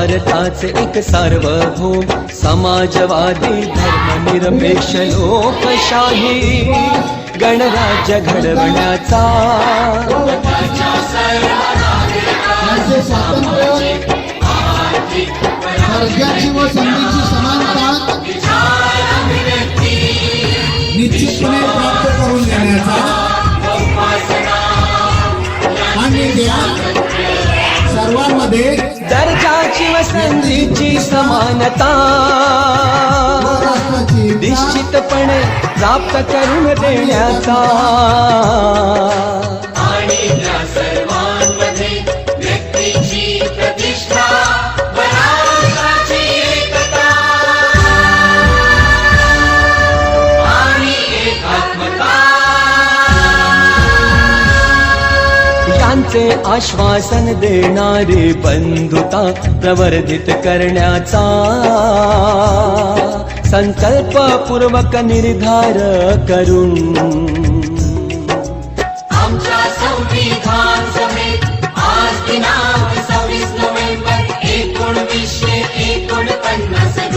भारताचे एक सार्वभौम समाजवादी धर्मनिरपेक्ष लोकशाही. गणराज्य घडवण्याचा व संधीची समानता निश्चितपणे प्राप्त करून देण्याचा आणि द्या सर्वांमध्ये दर्जाची व संधीची समानता. निश्चितपणे प्राप्त करून देण्याचा. आणि आशांचे आश्वासन देणारी बंधुता प्रवर्धित करण्याचा संकल्पपूर्वक निर्धार करून आमच्या संविधान सभेत आज दिनांक सव्वीस नोव्हेंबर एकोणवीसशे एकोणपन्नास